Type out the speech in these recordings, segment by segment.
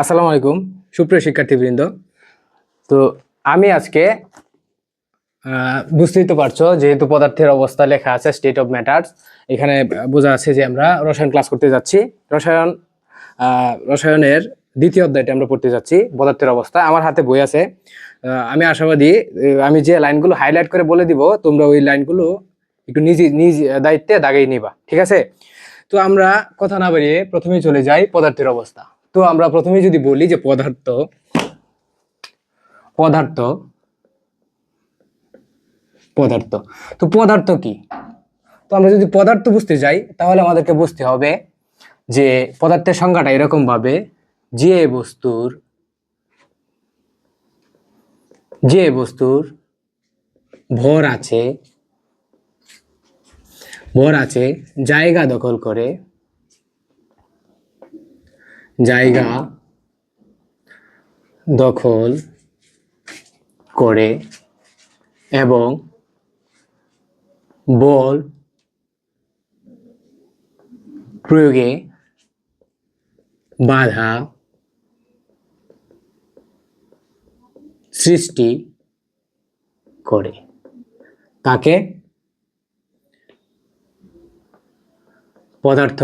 আসসালামু আলাইকুম, সুপ্রিয় শিক্ষার্থীবৃন্দ। তো আমি আজকে বুঝতেই তো পারছ যেহেতু পদার্থের অবস্থা লেখা আছে স্টেট অফ ম্যাটার্স এখানে বোঝা আছে যে আমরা রসায়ন ক্লাস করতে যাচ্ছি। রসায়ন রসায়নের দ্বিতীয় অধ্যায়টা আমরা পড়তে যাচ্ছি, পদার্থের অবস্থা। আমার হাতে বই আছে। আমি আশাবাদী আমি যে লাইনগুলো হাইলাইট করে বলে দিব, তোমরা ওই লাইনগুলো একটু নিজ নিজ দায়িত্বে দাগিয়ে নিবা, ঠিক আছে? তো আমরা কথা না বাড়িয়ে প্রথমেই চলে যাই পদার্থের অবস্থা। তো আমরা প্রথমেই যদি বলি যে পদার্থ পদার্থ পদার্থ। তো পদার্থ কি? তো আমরা যদি পদার্থ বুঝতে যাই, তাহলে আমাদেরকে বুঝতে হবে যে পদার্থের সংজ্ঞাটা এরকম ভাবে, যে বস্তুর যে বস্তুর ভর আছে ভর আছে, জায়গা দখল করে জায়গা দখল করে এবং বল প্রয়োগে বাধা সৃষ্টি করে। তাকে পদার্থ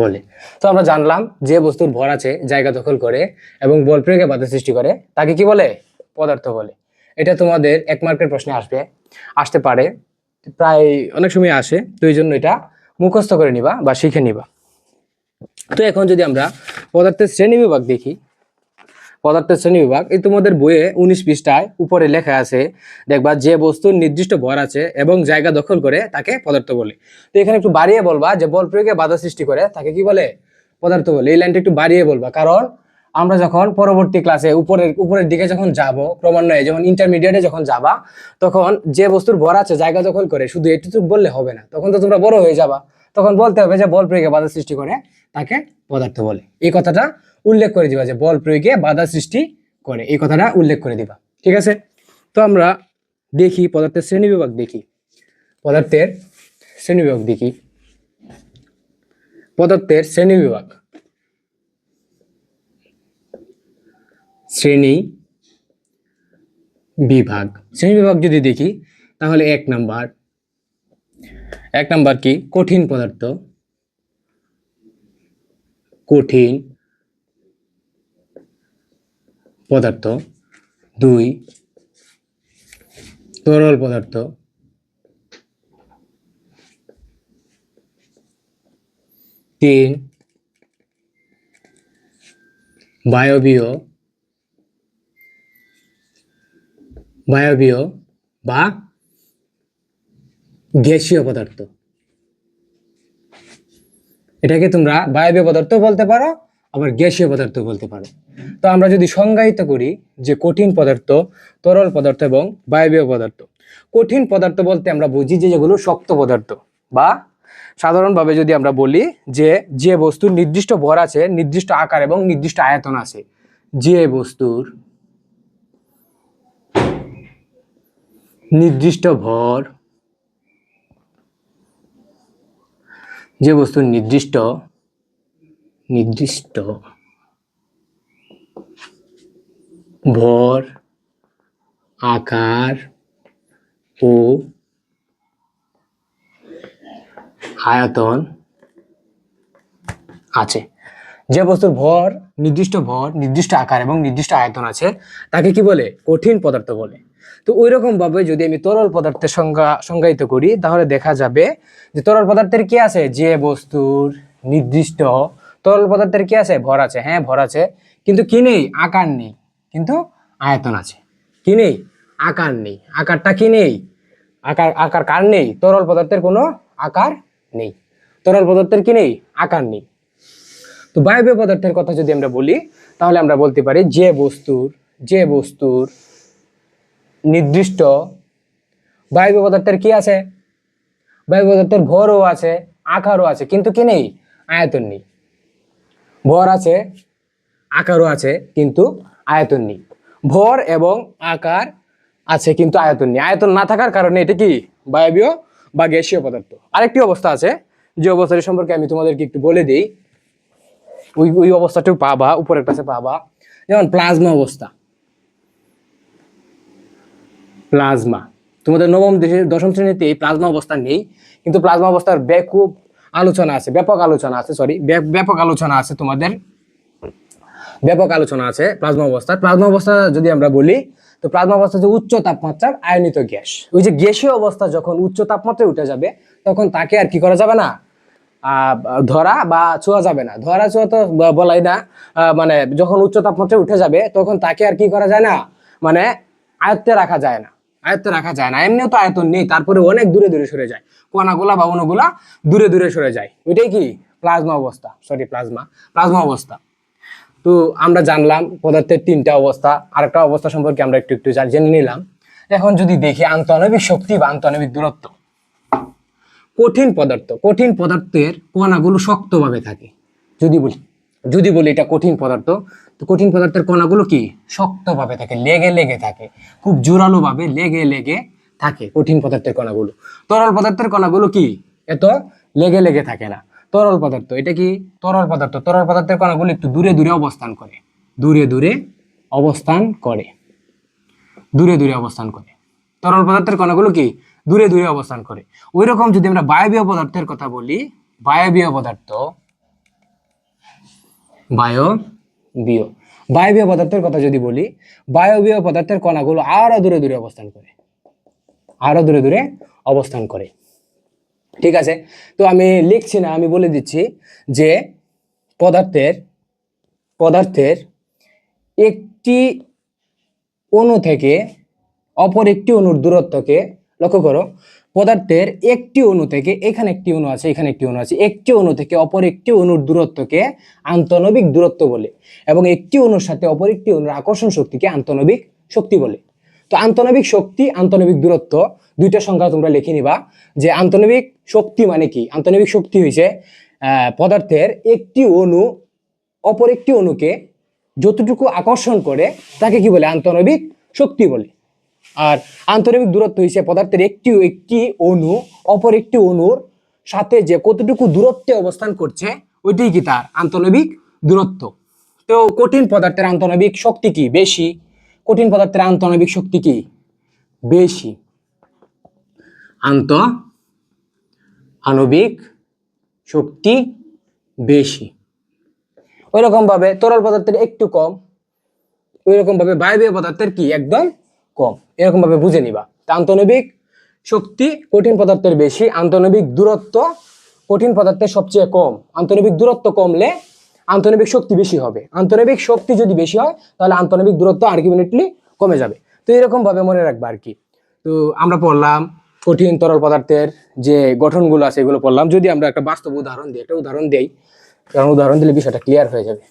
বলে। তো আমরা জানলাম যে বস্তুর ভর আছে জায়গা দখল করে এবং বল প্রয়োগে বাধা সৃষ্টি করে, তাকে কি বলে? পদার্থ বলে। এটা তোমাদের এক মার্কের প্রশ্নে আসবে, আসতে পারে, প্রায় অনেক সময় আসে, তো এই জন্য এটা মুখস্থ করে নিবা বা শিখে নিবা। তো এখন যদি আমরা পদার্থের শ্রেণি বিভাগ দেখি পদার্থের শ্রেণি বিভাগ এই তোমাদের বইয়ে উনিশ পৃষ্ঠায় উপরে লেখা আছে, দেখবা যে বস্তুর নির্দিষ্ট ভর আছে এবং জায়গা দখল করে তাকে পদার্থ বলে। তো এখানে একটু বাড়িয়ে বলবা যে বল প্রয়োগে বাধা সৃষ্টি করে তাকে কি বলে? পদার্থ বলে। এই লাইনটা একটু বাড়িয়ে বলবা। কারণ আমরা যখন পরবর্তী ক্লাসে উপরের উপরের দিকে যখন যাব, ক্রমান্বয়ে যখন ইন্টারমিডিয়েটে যখন যাবা, তখন যে বস্তুর ভর আছে, জায়গা দখল করে, শুধু এটুকু বললে হবে না। তখন তো তোমরা বড় হয়ে যাবা। তখন বলতে হবে যে বল প্রয়োগে বাধা সৃষ্টি করে তাকে পদার্থ বলে। এই কথাটা উল্লেখ করে দিবা যে বল প্রয়োগে বাধা সৃষ্টি করে। এই কথাটা উল্লেখ করে দিবা। ঠিক আছে? তো আমরা দেখি, পদার্থের শ্রেণি বিভাগ দেখি। পদার্থের শ্রেণি বিভাগ দেখি। পদার্থের শ্রেণি বিভাগ শ্রেণি বিভাগ শ্রেণি বিভাগ যদি দেখি, তাহলে এক নাম্বার। এক নাম্বার কি? কঠিন পদার্থ। কঠিন পদার্থ। দুই তরল পদার্থ। তিন বায়বীয় বায়বীয় বা গ্যাসীয় পদার্থ। এটাকে তোমরা বায়বীয় পদার্থ বলতে পারো, আবার গ্যাসীয় পদার্থ বলতে পারো। তো আমরা যদি সংজ্ঞায়িত করি যে কঠিন পদার্থ, তরল পদার্থ এবং বায়বীয় পদার্থ। কঠিন পদার্থ বলতে আমরা বুঝি যে যেগুলো শক্ত পদার্থ বা সাধারণভাবে যদি আমরা বলি যে যে বস্তুর নির্দিষ্ট ভর আছে, নির্দিষ্ট আকার এবং নির্দিষ্ট আয়তন আছে, যে বস্তুর নির্দিষ্ট ভর যে বস্তুর নির্দিষ্ট নির্দিষ্ট ভর, আকার ও আয়তন আছে। যে বস্তুর ভর, নির্দিষ্ট ভর, নির্দিষ্ট আকার এবং নির্দিষ্ট আয়তন আছে, তাকে কি বলে? কঠিন পদার্থ বলে। তো ওই রকম ভাবে যদি আমি তরল পদার্থের সংজ্ঞা সংজ্ঞায়িত করি, তাহলে দেখা যাবে যে তরল পদার্থের কি আছে? যে বস্তুর নির্দিষ্ট তরল পদার্থের কি আছে? ভর আছে। হ্যাঁ ভর আছে। কিন্তু কি নেই? আকার নেই। কিন্তু আয়তন আছে। কি নেই? আকার নেই। আকারটা কি নেই? আকার আকার কার নেই? তরল পদার্থের কোনো আকার নেই। তরল পদার্থের কি নেই? আকার নেই। তো বায়বীয় পদার্থের কথা যদি আমরা বলি, তাহলে আমরা বলতে পারি যে বস্তুর যে বস্তুর নির্দিষ্ট বায়বীয় পদার্থের কি আছে? বায়ু পদার্থের ভরও আছে, আকারও আছে, কিন্তু কি নেই? আয়তন নেই। ভর আছে, আকারও আছে, কিন্তু আয়তন নেই। ভর এবং আকার আছে, কিন্তু আয়তন নেই। আয়তন না থাকার কারণে এটা কি? বায়বীয় বা গ্যাসীয় পদার্থ। আরেকটি অবস্থা আছে, যে অবস্থাটি সম্পর্কে আমি তোমাদেরকে একটু বলে দিই। ওই ওই অবস্থাটাও পাবা উপরের কাছে পাবা যেমন প্লাজমা অবস্থা। প্লাজমা। তোমাদের নবম দেশে- দশম শ্রেণীতে এই প্লাজমা অবস্থা নেই, কিন্তু প্লাজমা অবস্থার ব্যাকুব আলোচনা আছে, ব্যাপক আলোচনা আছে সরি ব্যাপক আলোচনা আছে তোমাদের। ব্যাপক আলোচনা আছে প্লাজমা অবস্থা। প্লাজমা অবস্থা যদি আমরা বলি, তো প্লাজমা অবস্থা যে উচ্চ তাপমাত্রার আয়নিত গ্যাস। ওই যে গ্যাসীয় অবস্থা যখন উচ্চ তাপমাত্রায় উঠে যাবে, তখন তাকে আর কি করা যাবে না? ধরা বা ছোঁয়া যাবে না। ধরা ছোঁয়া তো বলাই না। মানে যখন উচ্চ তাপমাত্রায় উঠে যাবে, তখন তাকে আর কি করা যায় না? মানে আয়ত্তে রাখা যায় না। আয়ত্তে রাখা যায় না। এমনিও তো আয়তন নেই, তারপরে অনেক দূরে দূরে সরে যায়। কণাগুলা বা অণুগুলা দূরে দূরে সরে যায়। ওইটাই কি? প্লাজমা অবস্থা। Sorry plasma. প্লাজমা অবস্থা। তো আমরা জানলাম পদার্থের তিনটা অবস্থা। আরেকটা অবস্থা সম্পর্কে আমরা একটু একটু জেনে নিলাম। এখন যদি দেখি আন্তঃনবিক শক্তি বা আন্তঃনবিক দূরত্ব। কঠিন পদার্থ, কঠিন পদার্থের কণাগুলো শক্তভাবে থাকে। যদি বলি যদি বলি এটা কঠিন পদার্থ তো কঠিন পদার্থের কণাগুলো কি? শক্তভাবে থাকে, লেগে লেগে থাকে, খুব জোরালো ভাবে লেগে লেগে থাকে কঠিন পদার্থের কণাগুলো। তরল পদার্থের কণাগুলো কি? এত লেগে লেগে থাকে না। তরল পদার্থ, এটা কি? তরল পদার্থ, তরল পদার্থের কণাগুলো একটু দূরে দূরে অবস্থান করে, দূরে দূরে অবস্থান করে, দূরে দূরে অবস্থান করে। তরল পদার্থের কণাগুলো কি? দূরে দূরে অবস্থান করে। ওই রকম যদি আমরা বায়বীয় পদার্থের কথা বলি, বায়বীয় পদার্থ বায়বীয় বায়বীয় পদার্থের কথা যদি বলি, বায়বীয় পদার্থের কণাগুলো আরও দূরে দূরে অবস্থান করে। আরও দূরে দূরে অবস্থান করে। ঠিক আছে? তো আমি লিখছি না, আমি বলে দিচ্ছি যে পদার্থের পদার্থের একটি অণু থেকে অপর একটি অণুর দূরত্বকে লক্ষ্য করো। পদার্থের একটি অণু থেকে এখানে একটি অণু আছে, এখানে একটি অণু আছে, একটি অণু থেকে অপর একটি অণুর দূরত্বকে আন্তনবিক দূরত্ব বলে এবং একটি অণুর সাথে অপর একটি অণুর আকর্ষণ শক্তিকে আন্তঃনবিক শক্তি বলে। তো আন্তনবিক শক্তি, আন্তঃনবিক দূরত্ব দুইটা সংখ্যা তোমরা লিখে নিবা, যে আন্তঃনবিক শক্তি মানে কি? আন্তঃনবিক শক্তি হয়েছে পদার্থের একটি অণু অপর একটি অণুকে যতটুকু আকর্ষণ করে তাকে কি বলে? আন্তনবিক শক্তি বলে। আর আন্তরিক দূরত্ব হিসেবে পদার্থের একটি একটি অণু, অপর একটি অণুর সাথে যে কতটুকু দূরত্বে অবস্থান করছে, ওইটাই কি তার? আন্তনবিক দূরত্ব। তো কঠিন পদার্থের আন্তনবিক শক্তি কি? বেশি। কঠিন পদার্থের আন্তনবিক শক্তি কি? বেশি। আন্ত আণবিক শক্তি বেশি। ওই রকম ভাবে তরল পদার্থের একটু কম। ওই রকম ভাবে বায়বীয় পদার্থের কি? একদম কম। এরকম ভাবে বুঝে নিবা। আন্তনবিক শক্তি কঠিন পদার্থের বেশি, আন্তনবিক দূরত্ব কঠিন পদার্থের সবচেয়ে কম। আন্তনবিক দূরত্ব কমলে আন্তনবিক শক্তি বেশি হবে। আন্তনবিক শক্তি যদি বেশি হয়, তাহলে আন্তনবিক দূরত্ব আলটিমেটলি কমে যাবে। তো এরকম ভাবে মনে রাখবা আর কি। তো আমরা পড়লাম কঠিন তরল পদার্থের যে গঠনগুলো আছে, এগুলো পড়লাম। যদি আমরা একটা বাস্তব উদাহরণ দিই, একটা উদাহরণ দেই, কারণ উদাহরণ দিলে বিষয়টা ক্লিয়ার হয়ে যাবে।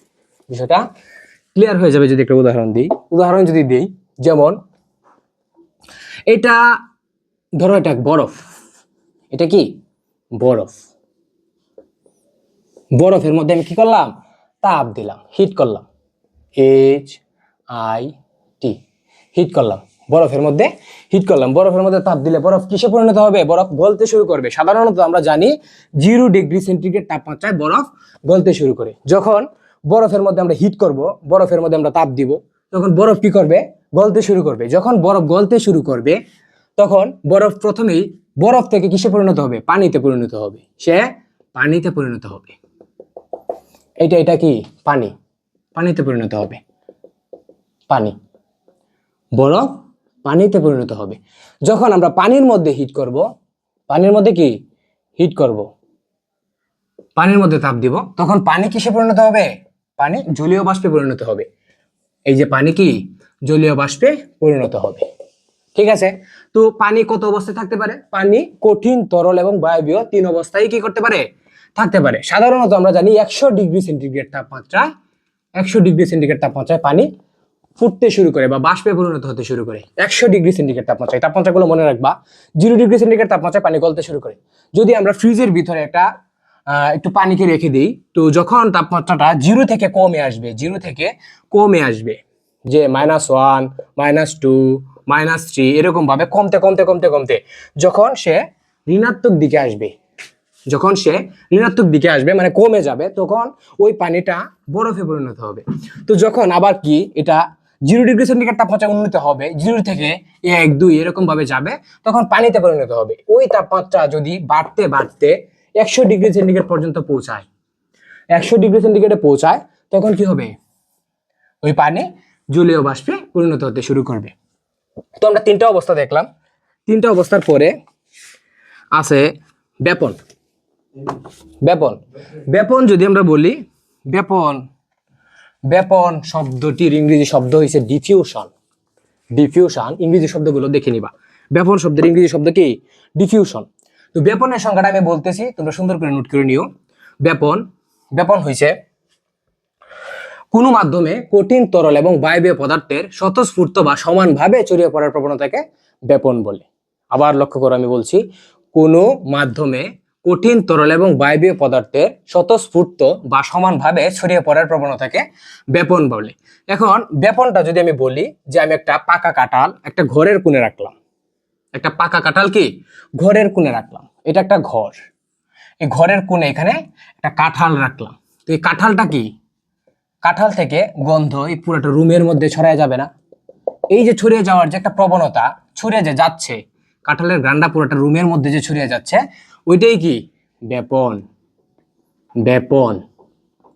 বিষয়টা ক্লিয়ার হয়ে যাবে যদি একটা উদাহরণ দিই। উদাহরণ যদি দিই, যেমন এটা, ধরো এটা বরফ। এটা কি? বরফ। বরফের মধ্যে আমি কি করলাম? তাপ দিলাম হিট করলাম। এইচ আই টি হিট করলাম, বরফের মধ্যে হিট করলাম। বরফের মধ্যে তাপ দিলে বরফ কিসে পরিণত হবে? বরফ গলতে শুরু করবে। সাধারণত আমরা জানি জিরো ডিগ্রি সেন্টিগ্রেড তাপমাত্রায় বরফ গলতে শুরু করে। যখন বরফের মধ্যে আমরা হিট করব, বরফের মধ্যে আমরা তাপ দিব তখন বরফ কি করবে? গলতে শুরু করবে। যখন বরফ গলতে শুরু করবে, তখন বরফ প্রথমেই বরফ থেকে কিসে পরিণত হবে? পানিতে পরিণত হবে। সে পানিতে পরিণত হবে। এটা এটা কি? পানি। পানিতে পরিণত হবে। পানি। বরফ পানিতে পরিণত হবে। যখন আমরা পানির মধ্যে হিট করব, পানির মধ্যে কি? হিট করব। পানির মধ্যে তাপ দিব। তখন পানি কিসে পরিণত হবে? পানি জলীয় বাষ্পে পরিণত হবে। এই যে পানি কি? জলীয় বাষ্পে পরিণত হবে। ঠিক আছে? তো পানি কত অবস্থায় থাকতে পারে? পানি কঠিন, তরল এবং বায়বীয় তিন অবস্থায় কি করতে পারে? থাকতে পারে। সাধারণত আমরা জানি একশো ডিগ্রি সেন্টিগ্রেড তাপমাত্রায়, একশো ডিগ্রি সেন্টিগ্রেড তাপমাত্রায় পানি ফুটতে শুরু করে বা বাষ্পে পরিণত হতে শুরু করে। একশো ডিগ্রি সেন্টিগ্রেড তাপমাত্রায়। তাপমাত্রাগুলো মনে রাখবা। জিরো ডিগ্রি সেন্টিগ্রেড তাপমাত্রায় পানি গলতে শুরু করে। যদি আমরা ফ্রিজের ভিতরে একটা একটু পানিকে রেখে দিই। তো যখন তাপমাত্রাটা জিরো থেকে কমে আসবে, জিরো থেকে কমে আসবে, যে minus one minus two minus three এরকম ভাবে কমতে কমতে কমতে কমতে, যখন সে ঋণাত্মক দিকে আসবে, যখন সে ঋণাত্মক দিকে আসবে মানে কমে যাবে, তখন ওই পানিটা বরফে পরিণত হবে। তো যখন আবার কি, এটা জিরো ডিগ্রি সেন্টিগ্রেড তাপমাত্রা উন্নত হবে জিরো থেকে এক, দুই, এরকম ভাবে যাবে, তখন পানিতে পরিণত হবে। ওই তাপমাত্রা যদি বাড়তে বাড়তে একশো ডিগ্রি সেন্টিগ্রেড পর্যন্ত পৌঁছায়। একশো ডিগ্রি সেন্টিগ্রেডে পৌঁছায়, তখন কি হবে? ওই পানি জলীয় বাষ্পে পরিণত হতে শুরু করবে। তো আমরা তিনটা অবস্থা দেখলাম। তিনটা অবস্থার পরে আছে ব্যাপন। ব্যাপন। ব্যাপন যদি আমরা বলি, ব্যাপন ব্যাপন শব্দটির ইংরেজি শব্দ হয়েছে ডিফিউশন ডিফিউশন ইংরেজি শব্দগুলো দেখে নিবা। ব্যাপন শব্দের ইংরেজি শব্দ কি? ডিফিউশন তো ব্যাপনের সংখ্যাটা আমি বলতেছি, তোমরা সুন্দর করে নোট করে নিও। ব্যাপন ব্যাপন হয়েছে কোনো মাধ্যমে কঠিন, তরল এবং বায়বীয় পদার্থের স্বতঃস্ফূর্ত বা সমানভাবে ছড়িয়ে পড়ার প্রবণতাকে ব্যাপন বলে। আবার লক্ষ্য করো, আমি বলছি, কোনো মাধ্যমে কঠিন, তরল এবং বায়বীয় পদার্থের স্বতঃস্ফূর্ত বা সমানভাবে ছড়িয়ে পড়ার প্রবণতাকে ব্যাপন বলে। এখন, ব্যাপনটা যদি আমি বলি যে আমি একটা পাকা কাঁঠাল, একটা ঘরের কোণে রাখলাম একটা পাকা কাঁঠাল কি? ঘরের কোণে রাখলাম। এটা একটা ঘর। এই ঘরের কোণে এখানে একটা কাঁঠাল রাখলাম। তো এই কাঁঠালটা কি? কাঁঠাল থেকে গন্ধ এই পুরোটা রুমের মধ্যে ছড়ায় যাবে না। এই যে ছড়িয়ে যাওয়ার যে একটা প্রবণতা, ছড়িয়ে যে যাচ্ছে, কাঁঠালের গ্রান্ডা পুরোটা রুমের মধ্যে যে ছড়িয়ে যাচ্ছে, ওইটাই কি? ব্যাপন। ব্যাপন।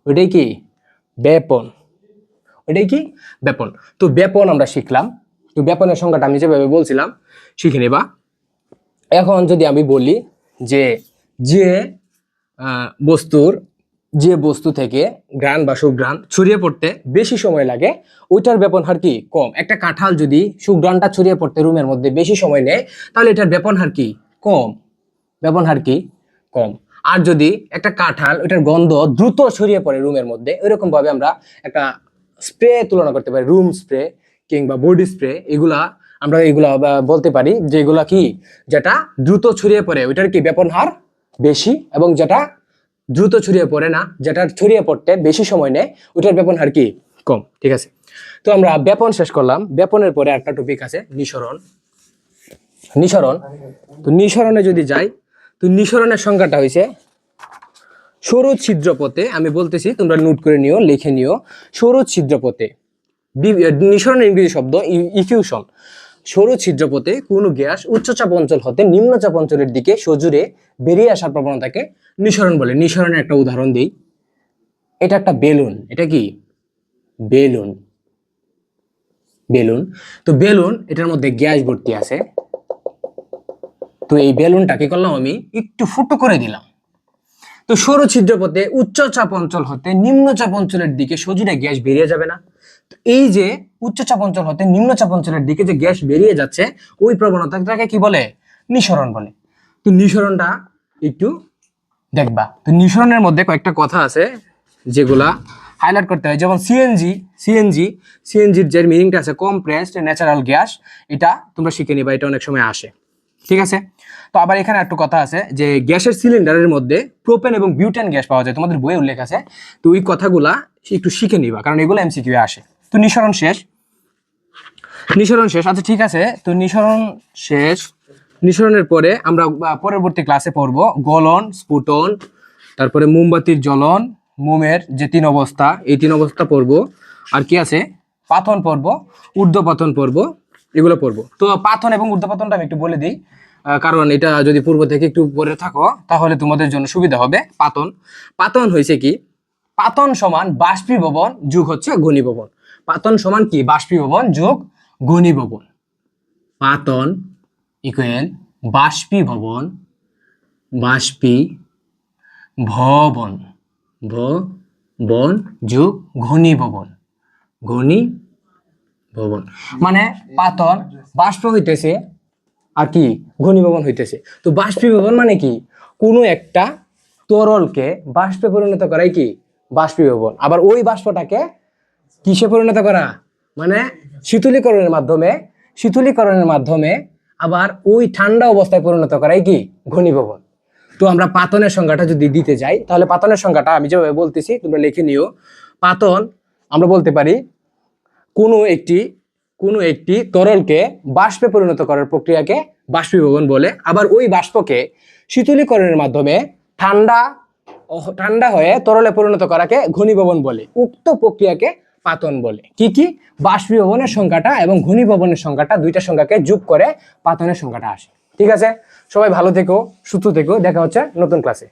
ওইটাই কি? ব্যাপন। ওইটাই কি? ব্যাপন। তো ব্যাপন আমরা শিখলাম। তো ব্যাপনের সংখ্যাটা আমি যেভাবে বলছিলাম, শিখে নেবা। এখন যদি আমি বলি যে যে বস্তুর, যে বস্তু থেকে ঘ্রাণ বা সুঘ্রাণ ছড়িয়ে পড়তে বেশি সময় লাগে, ওইটার ব্যাপন হার কি? কম। একটা কাঁঠাল যদি সুঘ্রাণটা ছড়িয়ে পড়তে রুমের মধ্যে বেশি সময় নেয়, তাহলে এটার ব্যাপন হার কি? কম। ব্যাপন হার কি? কম। আর যদি একটা কাঁঠাল, ওইটার গন্ধ দ্রুত ছড়িয়ে পড়ে রুমের মধ্যে, ওইরকমভাবে আমরা একটা স্প্রে তুলনা করতে পারি, রুম স্প্রে। কিংবা বডি স্প্রে, এগুলা আমরা এগুলা বলতে পারি যে এগুলা কি, যেটা দ্রুত ছড়িয়ে পড়ে, ওইটার কি ব্যাপন হার বেশি এবং যেটা দ্রুত ছড়িয়ে পড়ে না, যেটা ছড়িয়ে পড়তে বেশি সময় নেয়, ওইটার ব্যাপন হার কি? কম, ঠিক আছে। তো আমরা ব্যাপন শেষ করলাম। ব্যাপনের পরে একটা টপিক আছে, নিঃসরণ। নিঃসরণ। তো নিঃসরণে যদি যাই, তো নিঃসরণের সংখ্যাটা হয়েছে সরু ছিদ্রপথে আমি বলতেছি, তোমরা নোট করে নিও, লিখে নিও সরু ছিদ্রপথে নিঃসরণের ইংরেজি শব্দ ইফিউশন। সরু ছিদ্রপথে কোনো গ্যাস উচ্চচাপ অঞ্চল হতে নিম্নচাপ অঞ্চলের দিকে সজুরে বেরিয়ে আসার প্রবণতাকে নিঃসরণ বলে। নিঃসরণের একটা উদাহরণ দিই। এটা একটা বেলুন। এটা কি? বেলুন। বেলুন। তো বেলুন, এটার মধ্যে গ্যাস ভর্তি আছে। তো এই বেলুনটা কি করলাম আমি? একটু ফুটো করে দিলাম। তো সরু ছিদ্রপথে উচ্চ চাপ অঞ্চল হতে নিম্ন চাপ অঞ্চলের দিকে সজুরে গ্যাস বেরিয়ে যাবে না। এই যে উচ্চ চাপ অঞ্চল হতে নিম্ন চাপ অঞ্চলের দিকে যে গ্যাস বেরিয়ে যাচ্ছে, ওই প্রবণতাটাকে কি বলে? নিঃসরণ বলে। তো নিঃসরণটা একটু দেখবা। তো নিঃসরণের মধ্যে কয়েকটা কথা আছে যেগুলা হাইলাইট করতে হয়। যেমন সিএনজি সিএনজি সিএনজির যে মিনিংটা আছে কমপ্রেসড ন্যাচারাল গ্যাস এটা তোমরা শিখে নিবা, এটা অনেক সময় আসে। ঠিক আছে? তো আবার এখানে একটু কথা আছে যে গ্যাসের সিলিন্ডারের মধ্যে প্রোপেন এবং বিউটেন গ্যাস পাওয়া যায়। তোমাদের বইয়ে উল্লেখ আছে। তো ওই কথাগুলা একটু শিখে নিবা, কারণ এগুলো এমসিকিউ আসে। তো নিঃসরণ শেষ। নিঃসরণ শেষ। আচ্ছা ঠিক আছে। তো নিঃসরণ শেষ। নিঃসরণের পরে আমরা পরবর্তী ক্লাসে পড়ব। গলন, স্ফুটন, তারপরে মোমবাতির জ্বলন, মোমের যে তিন অবস্থা, এই তিন অবস্থা পড়ব। আর কি আছে? পাথন পর্ব ঊর্ধ্বপাতন পর্ব এগুলো পড়ব। তো পাথন এবং ঊর্ধ্বপাতনটা আমি একটু বলে দিই। কারণ এটা যদি পূর্ব থেকে একটু পরে থাকো, তাহলে তোমাদের জন্য সুবিধা হবে। পাতন পাতন হয়েছে কি? পাতন সমান বাষ্পীভবন, যুগ হচ্ছে ঘনীভবন। পাতন সমান কি? বাষ্পীভবন যুগ ঘনীভবন। পাতন ইকুয়াল বাষ্পীভবন বাষ্পী ভবন ভবন যুগ ঘনীভবন। ঘনী ভবন মানে পাতন বাষ্প হইতেছে আর কি? ঘনীভবন হইতেছে। তো বাষ্পীভবন মানে কি? কোনো একটা তরলকে বাষ্পে পরিণত করাই কি? বাষ্পীভবন। আবার ওই বাষ্পটাকে কিসে পরিণত করা? মানে শীতলীকরণের মাধ্যমে শীতলীকরণের মাধ্যমে আবার ওই ঠান্ডা অবস্থায় পরিণত করাই কি? ঘনীভবন। তো আমরা পাতনের সংখ্যাটা যদি দিতে যাই, তাহলে পাতনের সংখ্যাটা আমি যেভাবে বলতেছি, তোমরা লিখে নিও। পাতন, আমরা বলতে পারি কোনো একটি কোনো একটি তরলকে বাষ্পে পরিণত করার প্রক্রিয়াকে বাষ্পীভবন বলে। আবার ওই বাষ্পকে শীতলীকরণের মাধ্যমে ঠান্ডা ঠান্ডা হয়ে তরলে পরিণত করাকে ঘনীভবন বলে। উক্ত প্রক্রিয়াকে পাতন বলে। কি কি? বাষ্পীভবনের সংখ্যাটা এবং ঘনীভবনের সংখ্যাটা দুইটা সংখ্যাকে যোগ করে পাতনের সংখ্যাটা আসে। ঠিক আছে? সবাই ভালো থেকো, সুস্থ থেকো। দেখা হচ্ছে নতুন ক্লাসে